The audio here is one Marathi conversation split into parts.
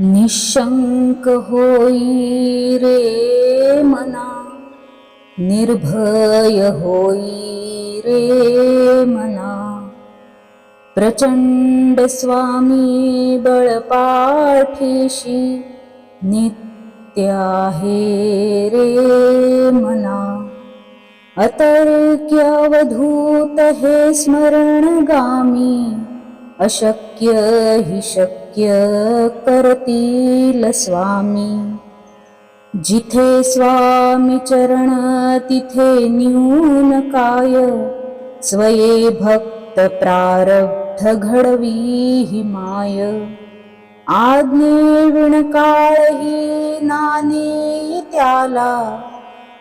निशंक होई रे मना निर्भय होई रे मना। प्रचंड स्वामी बळपाठीशी नित्य आहे रे मना। अतर्क्यावधूत हे स्मरणगामी अशक्य हि शक्य करतील स्वामी. जिथे स्वामी चरण तिथे न्यून काय. स्वये भक्त प्रारब्ध घडवी हि माय. आज्ञे विणकाळही नाने त्याला.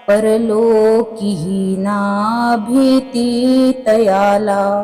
परलोकीही ना भीती तयाला.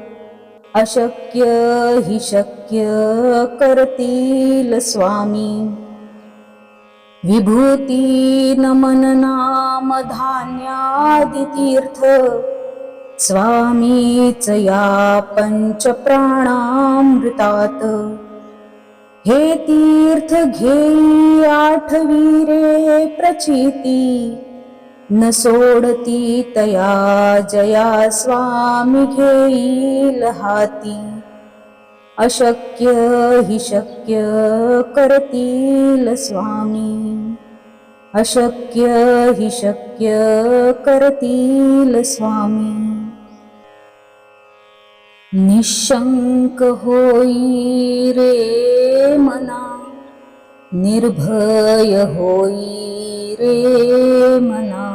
अशक्य हि शक्य करतील स्वामी. विभूती नमन नाम धान्यादि तीर्थ स्वामीच या पंच प्राणामृतात. हे तीर्थ घेई आठवीरे प्रचिती न सोडती तया जया स्वामी घेईल हाती. अशक्य हि शक्य करतील स्वामी. अशक्य हि शक्य करतील स्वामी. निशंक होई रे मना निर्भय होई रे मना.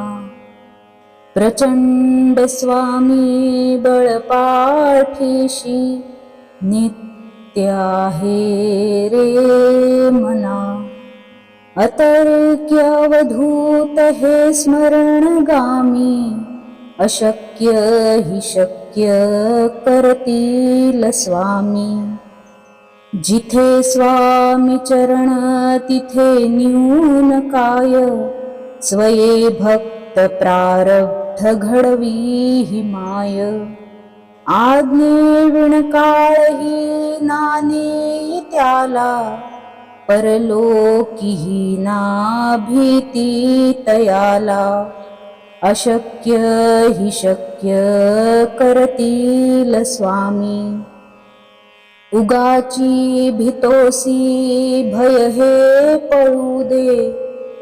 प्रचंड स्वामी बळपाठीशी नित्य आहे रे मना। अतर्क्यावधूत स्मरणगामी अशक्य हि शक्य करतील स्वामी। जिथे स्वामी चरण तिथे न्यून काय स्वये भक्त प्रारब्ध घडवी ही माय. आज्ञे विणकाळही नाने त्याला परलोकीही ना भीती तयाला. अशक्य हि शक्य करतील स्वामी. उगाची भितोसी भय हे पळू दे.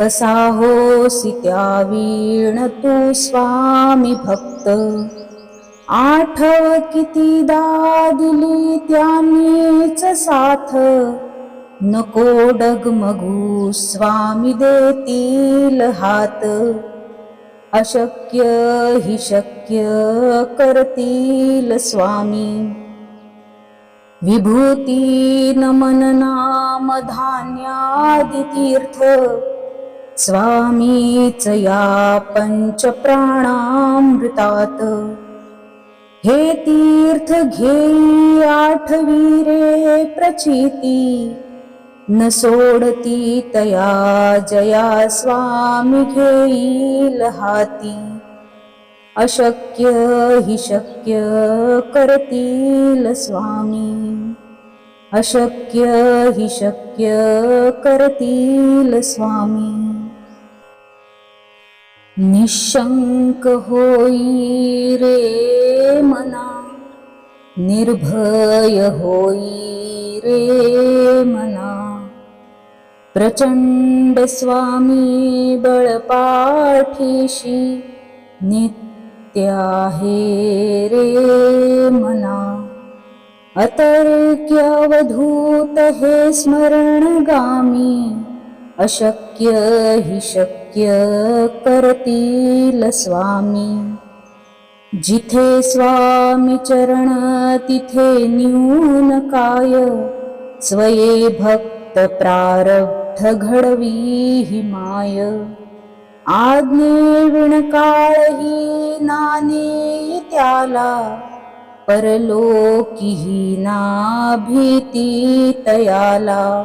कसा होसी त्या वीण तू स्वामी भक्त? आठव कितीदा दिली त्यांनीच साथ. नको डगमगू स्वामी देतील हात. अशक्य हि शक्य करतील स्वामी. विभूती नमन नाम धान्यादि तीर्थ स्वामीच या पंच प्राणामृतात हे तीर्थ घेई आठवी रे प्रचिती. न सोडती तया जया स्वामी घेईल हाती अशक्य हि शक्य करतील स्वामी. अशक्य हि शक्य करतील स्वामी. निशंक होई रे मना निर्भय होई रे मना। प्रचंड स्वामी बळपाठीशी नित्य आहे रे मना। अतर्क्यवधूत हे स्मरणगामी अशक्य हि शक्य करतील स्वामी. जिथे स्वामी चरण तिथे न्यून काय? स्वये भक्त प्रारब्ध घडवी हि माय. आज्ञे विणकाळही नाने त्याला परलोकीही ना भीती तयाला.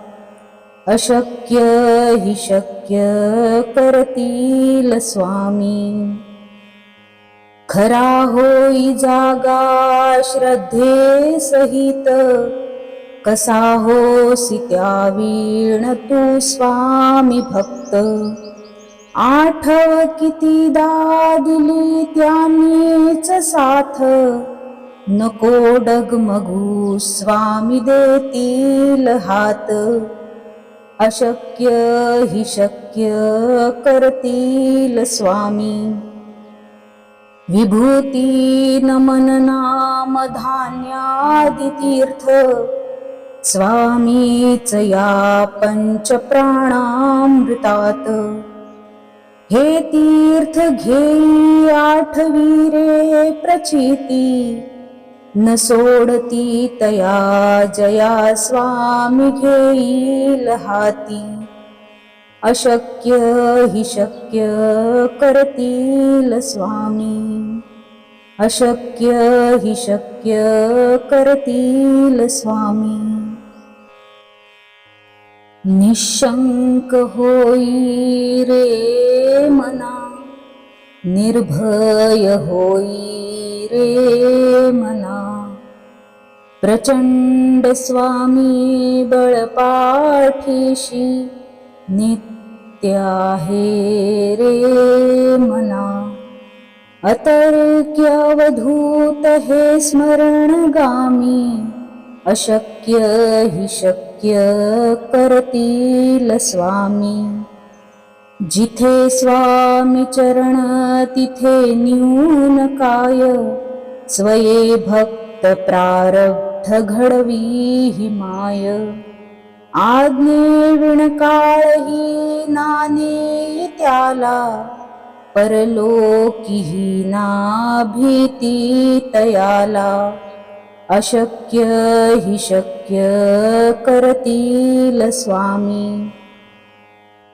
अशक्य हि शक्य करतील स्वामी. खरा होई जागा श्रद्धे सहित कसा होसी त्या वीण तू स्वामी भक्त. आठव कितीदा दिली त्यांनीच साथ नको डगमगू स्वामी देतील हात. अशक्य हि शक्य करतील स्वामी. विभूती नमन नाम धान्यादितीर्थ स्वामीच या पंच प्राणामृतात. हे तीर्थ घेई आठवी रे प्रचिती न सोडती तया जया स्वामी घेईल हाती. अशक्य हि शक्य करतील स्वामी. अशक्य हि शक्य करतील स्वामी. निशंक होई रे मना निर्भय होई रे मना। प्रचंड स्वामी बळपाठीशी नित्य आहे रे मना। अतर्क्यवधूत हे स्मरणगामी अशक्य हि शक्य करतील स्वामी जिथे स्वामी चरण तिथे न्यून काय. स्वये भक्त प्रारब्ध घडवी हि माय. आज्ञे विणकाळही नाने त्याला परलोकीही ना भीती तयाला. अशक्य हि शक्य करतील स्वामी.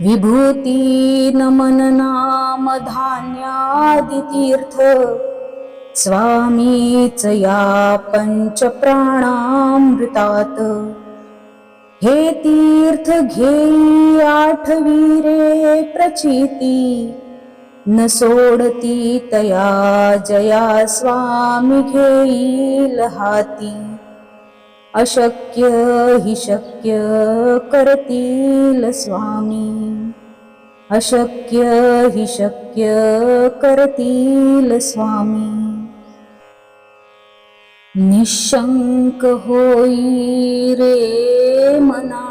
विभूती नमन नाम स्वामीच या पंचप्राणामृतात हे तीर्थ घेई आठवी रे प्रचिती न सोडती तया जया स्वामी घेईल हाती. अशक्य हि शक्य करतील स्वामी। अशक्य हि शक्य करतील स्वामी। निशंक होई रे मना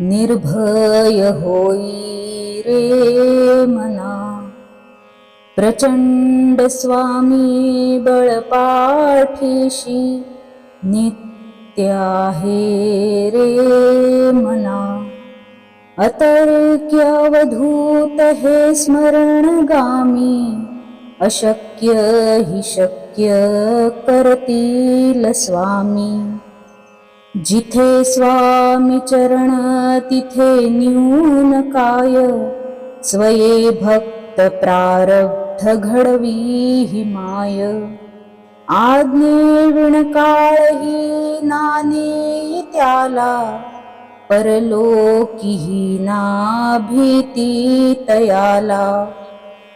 निर्भय होई रे मना। प्रचंड स्वामी बळपाठीशी नित्य आहे रे मना। अतर्क्यवधूत हे स्मरणगामी। अशक्य हि शक्य करतील स्वामी। जिथे स्वामी चरण तिथे न्यून काय। स्वये भक्त प्रारब्ध घडवी हि माय आज्ञे विणकाळही नाने त्याला परलोकीही ना भीती तयाला.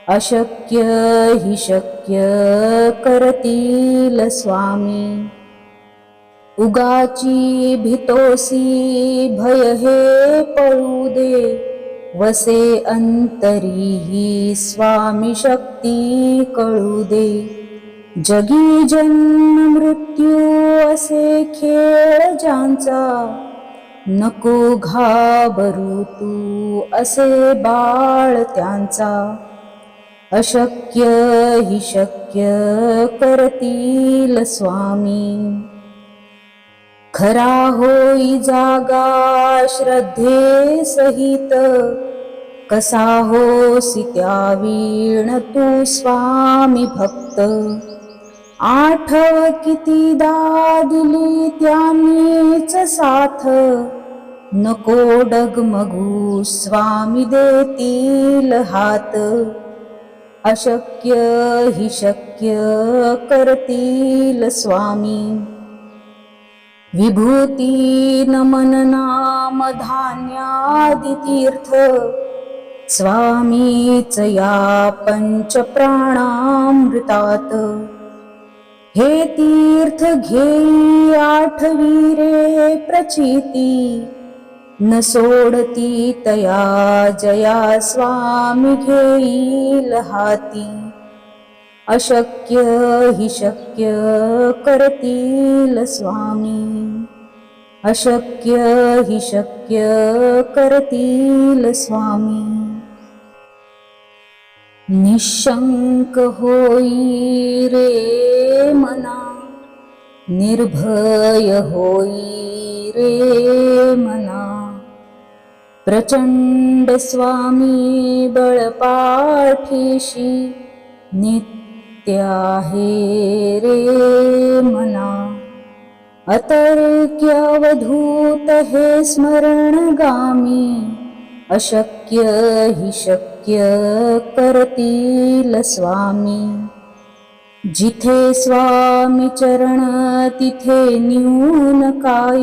अशक्य हि शक्य करतील स्वामी. उगाची भितोसी भय हे पळू दे वसे अंतरीही स्वामी शक्ती कळू दे. जगी जन्म मृत्यू असे खेळ ज्यांचा. नको घाबरू तू असे बाळ त्यांचा. अशक्य हि शक्य करतील स्वामी. खरा होई जागा श्रद्धे सहित. कसा होसी त्या वीण तू स्वामी भक्त. आठव कितीदा दिली त्यांनीच साथ. नको डगमगू स्वामी देतील हात. अशक्य हि शक्य करतील स्वामी. विभूती नमन नाम धान्यादितीर्थ स्वामीच या पंचप्राणामृतात. हे तीर्थ घेई आठवी रे प्रचिती न सोडती तया जया स्वामी घेईल हाती. अशक्य हि शक्य करतील स्वामी अशक्य हि शक्य करतील स्वामी निशंक होई रे मना निर्भय होई रे मना। प्रचंड स्वामी बळपाठीशी नित्य आहे रे मना। अतर्क्यवधूत हे स्मरणगामी अशक्य हि शक्य करतील स्वामी. जिथे स्वामी चरण तिथे न्यून काय.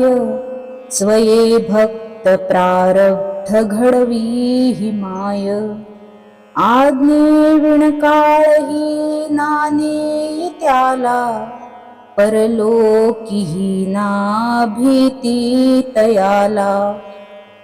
स्वये भक्त प्रारब्ध घडवी हि माय. आज्ञे विणकाळही नाने त्याला. परलोकीही ना भीती तयाला.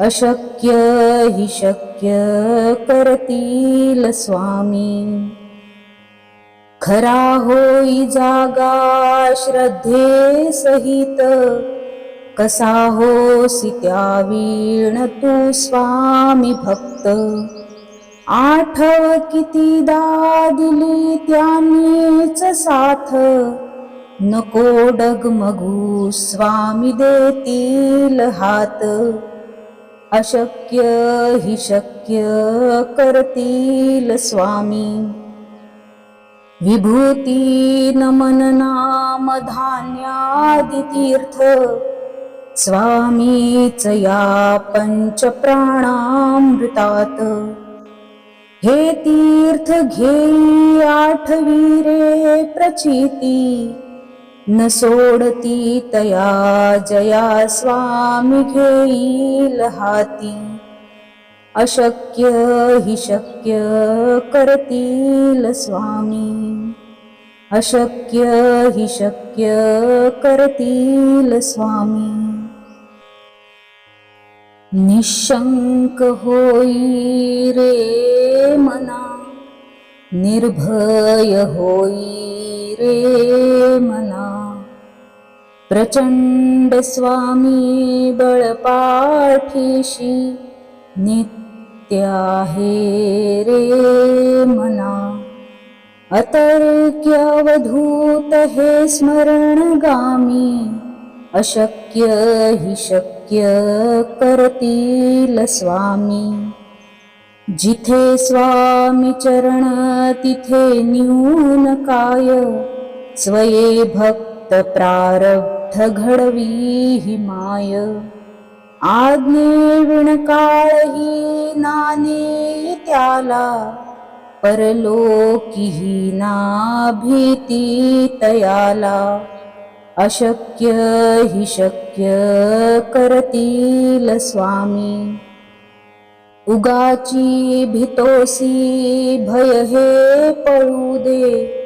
अशक्य हि शक्य करतील स्वामी. खरा होई जागा श्रद्धे सहित कसा होसी त्या वीण तू स्वामी भक्त. आठव कितीदा दिली त्यांनीच साथ नको डगमगू स्वामी देतील हात. अशक्य हि शक्य करतील स्वामी. विभूती नमन नाम धान्यादी तीर्थ स्वामीच या पंच प्राणामृतात हे तीर्थ घेई आठवी रे प्रचिती न सोडती तया जया स्वामी घेईल हाती. अशक्य हि शक्य करतील स्वामी. अशक्य हि शक्य करतील स्वामी. निशंक होई रे मना निर्भय होई रे मना प्रचंड स्वामी बळपाठीशी नित्य आहे रे मना। अतर्क्यवधूत हे स्मरणगामी अशक्य हि शक्य करतील स्वामी। जिथे स्वामी चरण तिथे न्यून काय स्वये भक्त प्रारब्ध घडवी ही माय। आज्ञे विणकाळही नाने त्याला परलोकीही ना भीती तयाला। अशक्य हि शक्य करतील स्वामी। उगाची भितोसी भय हे पळू दे।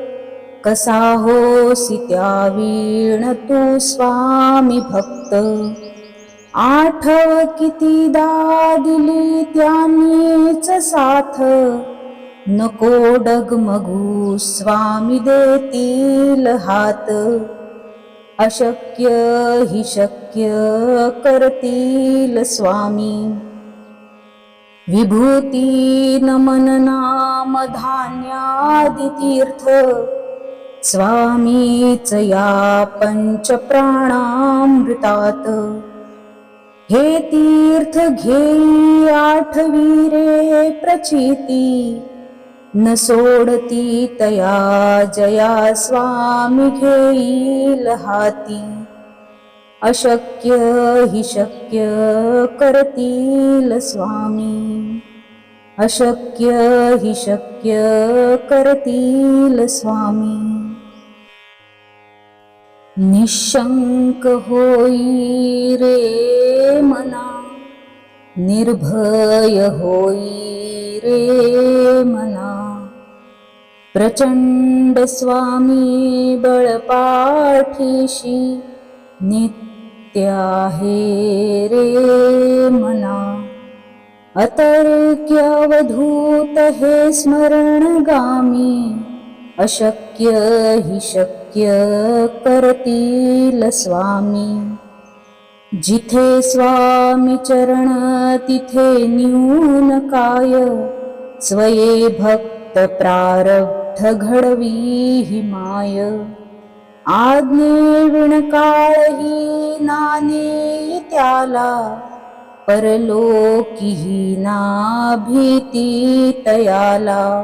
कसा होसी त्या वीण तू स्वामी भक्त? आठव कितीदा दिली त्यांनीच साथ? नको डगमगू स्वामी देतील हात. अशक्य हि शक्य करतील स्वामी. विभूती नमन नाम धान्यादितीर्थ. स्वामीच या पंच प्राणामृतात हे तीर्थ घेई आठवी रे प्रचिती. न सोडती तया जया स्वामी घेईल हाती. अशक्य हि शक्य करतील स्वामी. अशक्य हि शक्य करतील स्वामी. निशंक होई रे मना निर्भय होई रे मना। प्रचंड स्वामी बळपाठीशी नित्य आहे रे मना। अतर्क्यवधूत हे स्मरणगामी अशक्य हि शक्य करतील स्वामी. जिथे स्वामी चरण तिथे न्यून काय. स्वये भक्त प्रारब्ध घडवी ही माय. आज्ञे विणकाळही नाने त्याला. परलोकीही ना भीती तयाला.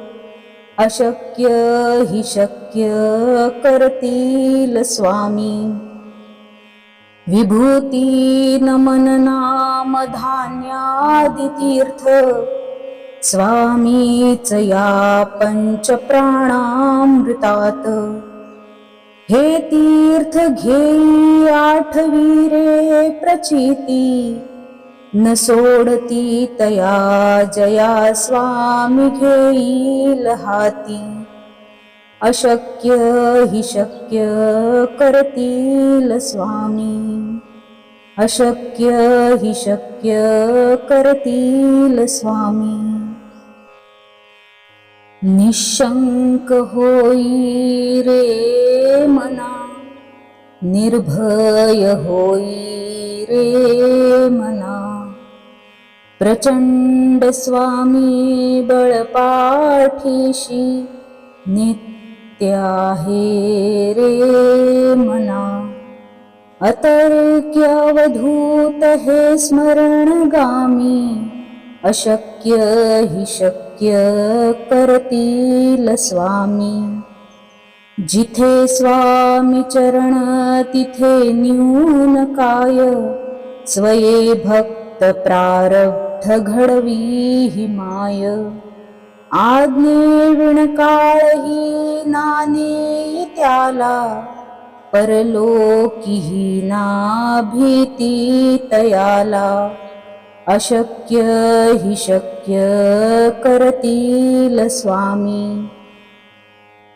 अशक्य हि शक्य करतील स्वामी. विभूती नमन नाम धान्यादितीर्थ स्वामीच या पंचप्राणामृतात हे तीर्थ घेई आठवी रे प्रचिती न सोडती तया जया स्वामी घेईल हाती. अशक्य हि शक्य करतील स्वामी. अशक्य हि शक्य करतील स्वामी. निशंक होई रे मना निर्भय होई रे मना. प्रचंड स्वामी बळपाठीशी नित्य आहे रे मना। अतर्क्यावधूत स्मरणगामी अशक्य हि शक्य करतील स्वामी। जिथे स्वामी चरण तिथे न्यून काय स्वये भक्त प्रारब्ध घडवी ही माय. आज्ञे विणकाळही नाने त्याला परलोकीही ना भीती तयाला. अशक्य हि शक्य करतील स्वामी.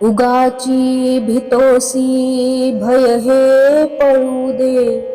उगाची भितोसी भय हे पळू दे.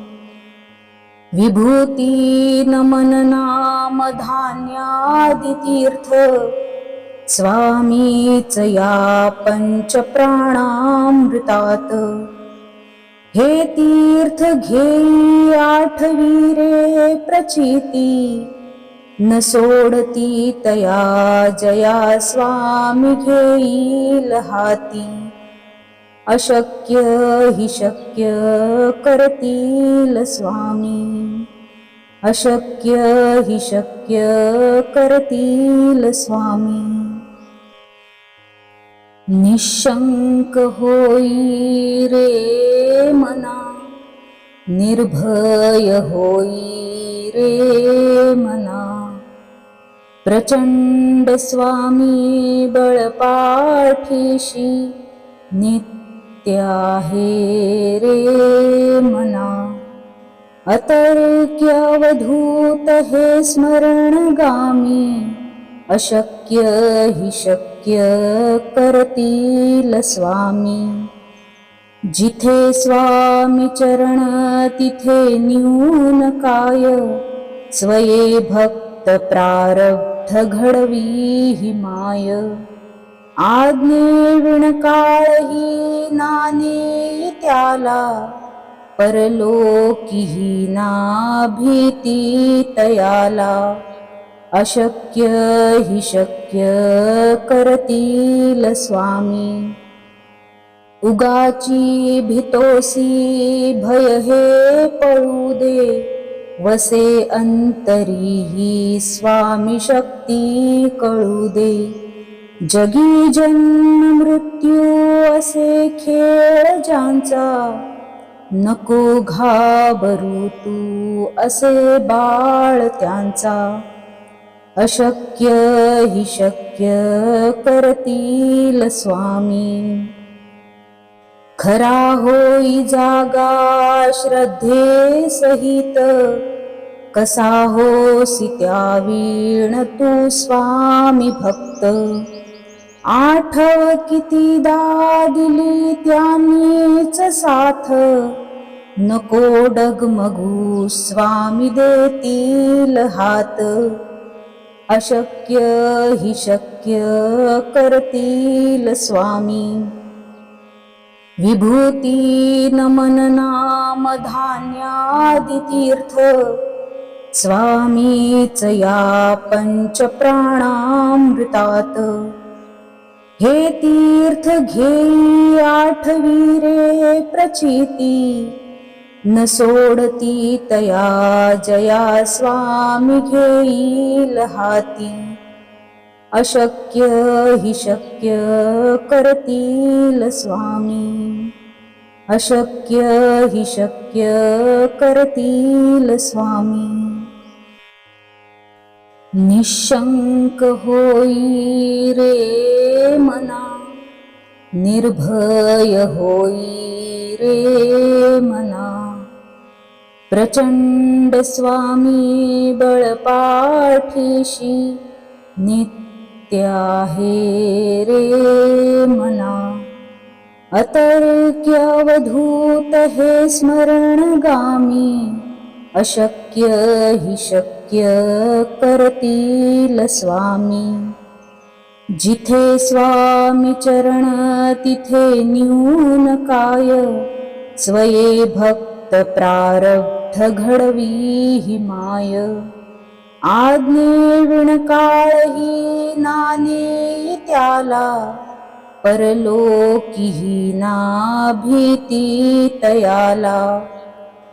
विभूती नमन नाम धान्यादितीर्थ स्वामीच या पंचप्राणामृतात हे तीर्थ घेई आठवी रे प्रचिती न सोडती तया जया स्वामी घेईल हाती. अशक्य हि शक्य करतील स्वामी। अशक्य हि शक्य करतील स्वामी। निशंक होई रे मना निर्भय होई रे मना। प्रचंड स्वामी बळपाठीशी नित्य आहे रे मना। अतर्क्यावधूत हे स्मरणगामी। अशक्य हि शक्य करतील स्वामी। जिथे स्वामी चरण तिथे न्यून काय। स्वये भक्त प्रारब्ध घडवी हि माय आज्ञे विणकाळही नाने त्याला परलोकीही ना भीती तयाला. अशक्य हि शक्य करतील स्वामी. उगाची भितोसी भय हे पळू दे वसे अंतरीही स्वामी शक्ती कळू दे. जगी जन्म मृत्यू असे खेळ ज्यांचा नको घाबरू तू असे बाळ त्यांचा. अशक्य हि शक्य करतील स्वामी. खरा होई जागा श्रद्धे सहित कसा होसी त्या वीण तू स्वामी भक्त. आठव कितीदा दिली त्यांनीच साथ. नको डगमगू स्वामी देतील हात. अशक्य हि शक्य करतील स्वामी. विभूती नमन नाम धान्यादितीर्थ स्वामीच या पंच प्राणामृतात हे तीर्थ घेई आठवी रे प्रचिती न सोडती तया जया स्वामी घेईल हाती. अशक्य हि शक्य करतील स्वामी अशक्य हि शक्य करतील स्वामी निशंक होई रे मना निर्भय होई रे मना। प्रचंड स्वामी बळपाठीशी नित्य आहे रे मना। अतर्क्यावधूत हे स्मरणगामी अशक्य हि शक्य करतील स्वामी. जिथे स्वामी चरण तिथे न्यून काय. स्वये भक्त प्रारब्ध घडवी हि माय. आज्ञे विणकाळही नाने त्याला. परलोकीही ना भीती तयाला.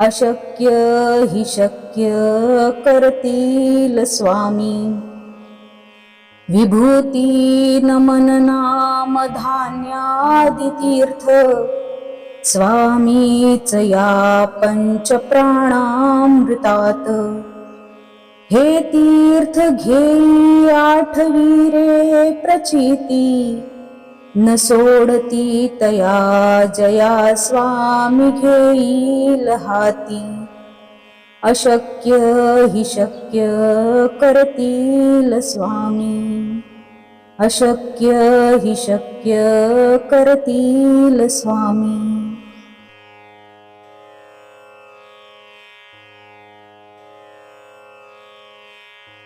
अशक्य हि शक्य करतील स्वामी. विभूती नमन नाम धान्यादी तीर्थ स्वामीच या पंच प्राणामृतात. हे तीर्थ घेई आठवीरे प्रचिती न सोडती तया जया स्वामी घेईल हाती. अशक्य हि शक्य करतील स्वामी. अशक्य हि शक्य करतील स्वामी.